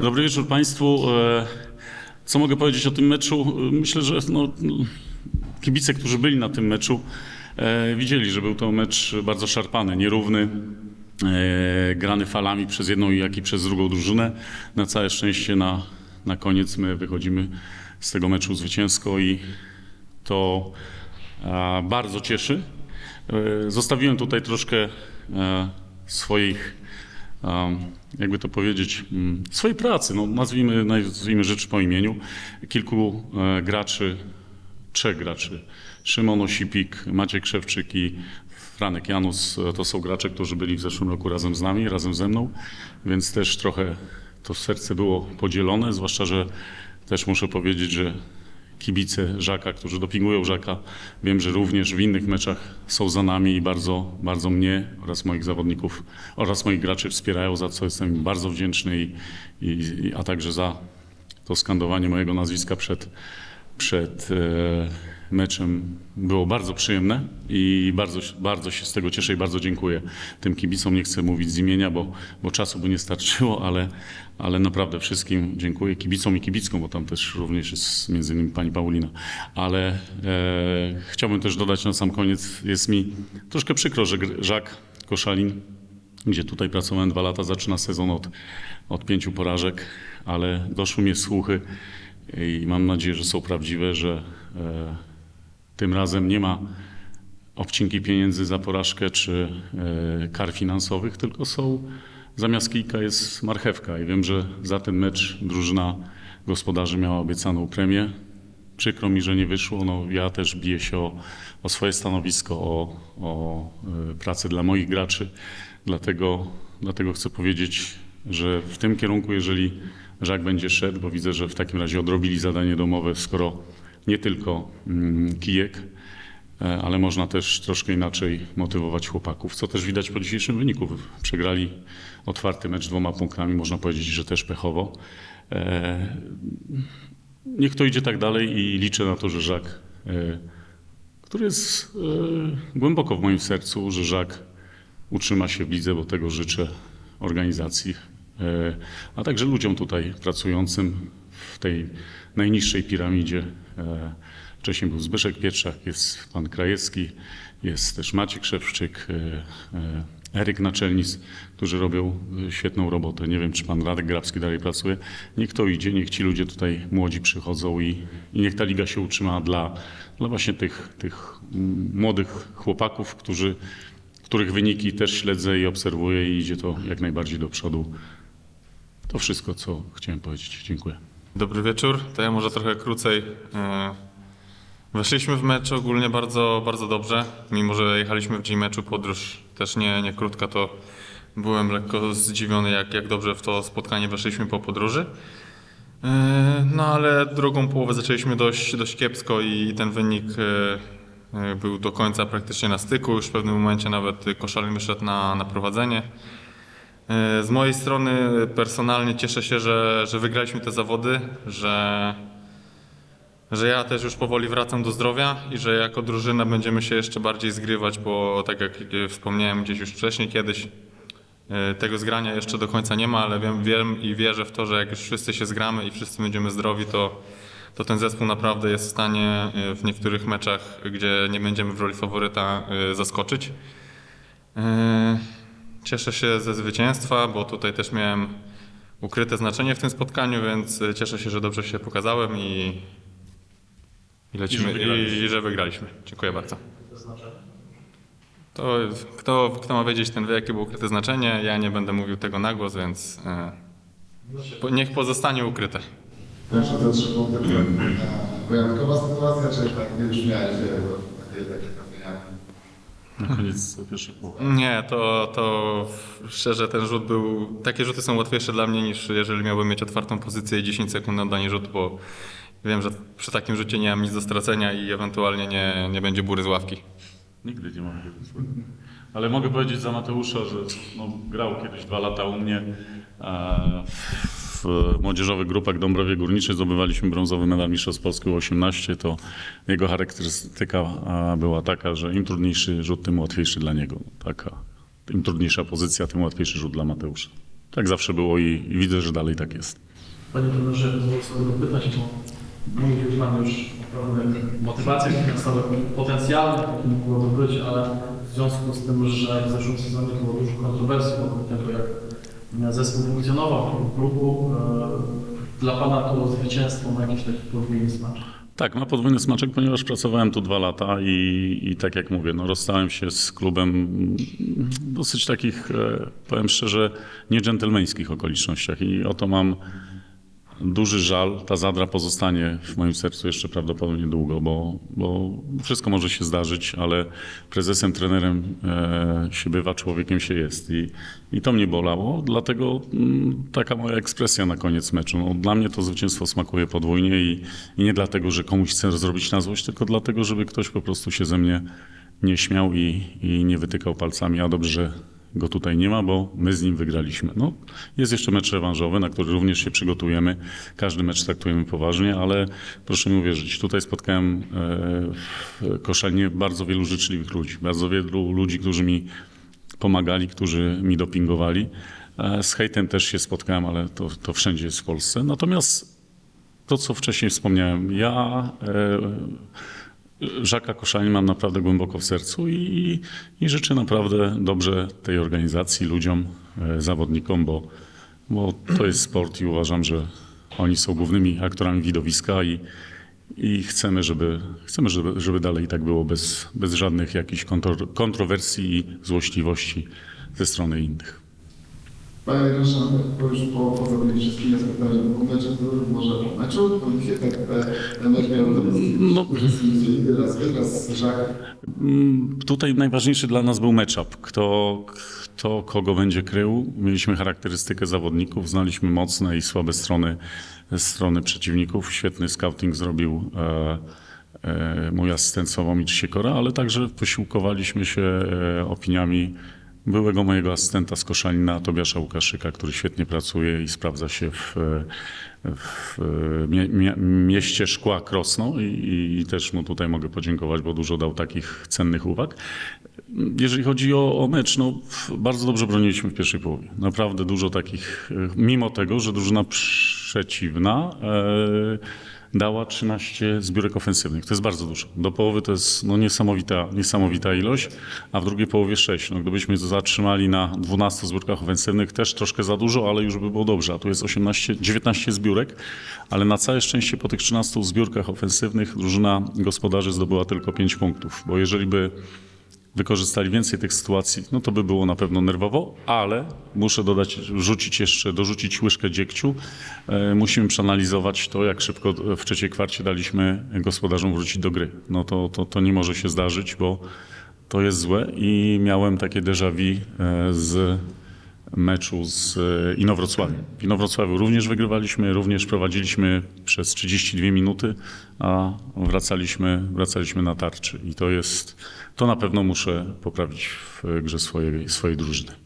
Dobry wieczór Państwu. E, Co mogę powiedzieć o tym meczu? Myślę, że no, kibice, którzy byli na tym meczu, e, widzieli, że był to mecz bardzo szarpany, nierówny, e, grany falami przez jedną, jak i przez drugą drużynę. Na całe szczęście na, na koniec my wychodzimy z tego meczu zwycięsko i to bardzo cieszy. Zostawiłem tutaj troszkę swoich jakby to powiedzieć, mm, swojej pracy, no, nazwijmy, nazwijmy rzeczy po imieniu. Kilku e, graczy, trzech graczy, Szymon Osipik, Maciek Krzewczyk i Franek Janus, e, to są gracze, którzy byli w zeszłym roku razem z nami, razem ze mną, więc też trochę to serce było podzielone, zwłaszcza, że też muszę powiedzieć, że kibice Żaka, którzy dopingują Żaka. Wiem, że również w innych meczach są za nami i bardzo, bardzo mnie oraz moich zawodników oraz moich graczy wspierają, za co jestem bardzo wdzięczny, i, i- a także za to skandowanie mojego nazwiska przed, przed e, meczem było bardzo przyjemne i bardzo, bardzo się z tego cieszę i bardzo dziękuję tym kibicom. Nie chcę mówić z imienia, bo, bo czasu by nie starczyło, ale, ale naprawdę wszystkim dziękuję kibicom i kibickom, bo tam też również jest między innymi pani Paulina. Ale e, chciałbym też dodać na sam koniec, jest mi troszkę przykro, że Żak Koszalin gdzie tutaj pracowałem dwa lata, zaczyna sezon od, od pięciu porażek, ale doszły mnie słuchy i mam nadzieję, że są prawdziwe, że e, tym razem nie ma obcinki pieniędzy za porażkę czy e, kar finansowych, tylko są zamiast kijka jest marchewka i wiem, że za ten mecz drużyna gospodarzy miała obiecaną premię. Przykro mi, że nie wyszło. No, ja też biję się o, o swoje stanowisko, o, o e, pracę dla moich graczy. Dlatego, dlatego chcę powiedzieć, że w tym kierunku, jeżeli Żak będzie szedł, bo widzę, że w takim razie odrobili zadanie domowe, skoro nie tylko mm, kijek, e, ale można też troszkę inaczej motywować chłopaków, co też widać po dzisiejszym wyniku. Przegrali otwarty mecz dwoma punktami, można powiedzieć, że też pechowo. E, Niech to idzie tak dalej i liczę na to, że Żak, e, który jest głęboko w moim sercu, że Żak utrzyma się w lidze, bo tego życzę organizacji, a także ludziom tutaj pracującym w tej najniższej piramidzie. E, Wcześniej był Zbyszek Pietrzak, jest pan Krajewski, jest też Maciek Krzewczyk, e, e, Eryk Naczelnis, którzy robią e, świetną robotę. Nie wiem, czy pan Radek Grabski dalej pracuje. Niech to idzie, niech ci ludzie tutaj młodzi przychodzą i, i niech ta liga się utrzyma dla, dla właśnie tych, tych młodych chłopaków, którzy, których wyniki też śledzę i obserwuję i idzie to jak najbardziej do przodu. To wszystko, co chciałem powiedzieć. Dziękuję. Dobry wieczór. To ja może trochę krócej. E, Weszliśmy w mecz ogólnie bardzo, bardzo dobrze. Mimo, że jechaliśmy w dzień meczu, podróż też nie, nie krótka, to byłem lekko zdziwiony, jak, jak dobrze w to spotkanie weszliśmy po podróży. E, No ale drugą połowę zaczęliśmy dość, dość kiepsko i ten wynik e, był do końca praktycznie na styku. Już w pewnym momencie nawet Koszalin wyszedł na, na prowadzenie. E, Z mojej strony personalnie cieszę się, że, że wygraliśmy te zawody, że, że ja też już powoli wracam do zdrowia i że jako drużyna będziemy się jeszcze bardziej zgrywać, bo tak jak wspomniałem gdzieś już wcześniej kiedyś, e, tego zgrania jeszcze do końca nie ma, ale wiem, wiem i wierzę w to, że jak już wszyscy się zgramy i wszyscy będziemy zdrowi, to, to ten zespół naprawdę jest w stanie e, w niektórych meczach, gdzie nie będziemy w roli faworyta, zaskoczyć. Cieszę się ze zwycięstwa, bo tutaj też miałem ukryte znaczenie w tym spotkaniu, więc cieszę się, że dobrze się pokazałem i, i lecimy I że wygraliśmy. i, i że wygraliśmy. Dziękuję bardzo. To kto, kto ma wiedzieć, ten wie, jakie było ukryte znaczenie. Ja nie będę mówił tego na głos, więc e, po, niech pozostanie ukryte. Te trzy punkty. Wyjątkowa sytuacja, czy tak już miałeś wiele takie, takie trafienia? Na koniec pierwszej połowy. Nie, to, to szczerze ten rzut był. Takie rzuty są łatwiejsze dla mnie niż jeżeli miałbym mieć otwartą pozycję i 10 sekund na oddanie rzutu, bo wiem, że przy takim rzucie nie mam nic do stracenia i ewentualnie nie, nie będzie bury z ławki. Nigdy nie mam wiele złego. Ale mogę powiedzieć za Mateusza, że no, grał kiedyś dwa lata u mnie w młodzieżowych grupach Dąbrowie Górniczej. Zdobywaliśmy brązowy medal Mistrzostw Polski U18. To jego charakterystyka była taka, że im trudniejszy rzut, tym łatwiejszy dla niego. Taka, im trudniejsza pozycja, tym łatwiejszy rzut dla Mateusza. tak zawsze było i, i widzę, że dalej tak jest. Panie trenerze, pozwolę sobie dopytać, bo mówił Pan już o pewnych motywacjach potencjalnych, jakie mogłoby być, ale w związku z tym, że w zeszłym sezonie było dużo kontrowersji wokół tego, jak zespół funkcjonował w klubu, e, dla Pana to zwycięstwo na jakiś taki podwójny smak. Tak, na podwójny smaczek, ponieważ pracowałem tu dwa lata i, i tak jak mówię, no rozstałem się z klubem mm, dosyć takich, e, powiem szczerze, niedżentelmeńskich okolicznościach i o to mam duży żal. Ta zadra pozostanie w moim sercu jeszcze prawdopodobnie długo, bo, bo wszystko może się zdarzyć, ale prezesem, trenerem e, się bywa, człowiekiem się jest i, i to mnie bolało, dlatego mm, taka moja ekspresja na koniec meczu. No, dla mnie to zwycięstwo smakuje podwójnie i, i nie dlatego, że komuś chcę zrobić na złość, tylko dlatego, żeby ktoś po prostu się ze mnie nie śmiał i, i nie wytykał palcami, a dobrze, go tutaj nie ma, bo my z nim wygraliśmy. No, jest jeszcze mecz rewanżowy, na który również się przygotujemy. Każdy mecz traktujemy poważnie, ale proszę mi uwierzyć, tutaj spotkałem e, w Koszalinie bardzo wielu życzliwych ludzi, bardzo wielu ludzi, którzy mi pomagali, którzy mi dopingowali. E, Z hejtem też się spotkałem, ale to, to wszędzie jest w Polsce. Natomiast to, co wcześniej wspomniałem, ja e, Żaka Koszalin mam naprawdę głęboko w sercu i, i życzę naprawdę dobrze tej organizacji, ludziom, e, zawodnikom, bo, bo to jest sport i uważam, że oni są głównymi aktorami widowiska i, i chcemy, żeby, chcemy żeby, żeby dalej tak było bez, bez żadnych jakichś kontro, kontrowersji i złośliwości ze strony innych. Panie Jarosza, bo już po, po wszystkimi aspektami o meczu, to może o meczu, bo dzisiaj tak te, te mecz miał No. raz raz Żak. Mm, Tutaj najważniejszy dla nas był matchup. Kto, kto kogo będzie krył. Mieliśmy charakterystykę zawodników, znaliśmy mocne i słabe strony, strony przeciwników. Świetny scouting zrobił e, e, mój asystent Sławomir Siekora, ale także posiłkowaliśmy się e, opiniami byłego mojego asystenta z Koszalina, Tobiasza Łukaszyka, który świetnie pracuje i sprawdza się w, w mie, mie, mieście szkła Krosno i, i też mu tutaj mogę podziękować, bo dużo dał takich cennych uwag. Jeżeli chodzi o, o mecz, no bardzo dobrze broniliśmy w pierwszej połowie. Naprawdę dużo takich, mimo tego, że drużyna przeciwna e, dała 13 zbiórek ofensywnych. To jest bardzo dużo. Do połowy to jest no, niesamowita, niesamowita ilość, a w drugiej połowie 6. No, gdybyśmy zatrzymali na 12 zbiórkach ofensywnych, też troszkę za dużo, ale już by było dobrze. A tu jest 18, 19 zbiórek, ale na całe szczęście po tych 13 zbiórkach ofensywnych drużyna gospodarzy zdobyła tylko 5 punktów, bo jeżeli by wykorzystali więcej tych sytuacji, no to by było na pewno nerwowo, ale muszę dodać, rzucić jeszcze, dorzucić łyżkę dziegciu. E, musimy przeanalizować to, jak szybko w trzeciej kwarcie daliśmy gospodarzom wrócić do gry. No to, to, to nie może się zdarzyć, bo to jest złe i miałem takie déjà vu e, z meczu z e, Inowrocławiem. W Inowrocławiu również wygrywaliśmy, również prowadziliśmy przez 32 minuty, a wracaliśmy, wracaliśmy na tarczy. I to jest, to na pewno muszę poprawić w grze swojej, swojej drużyny.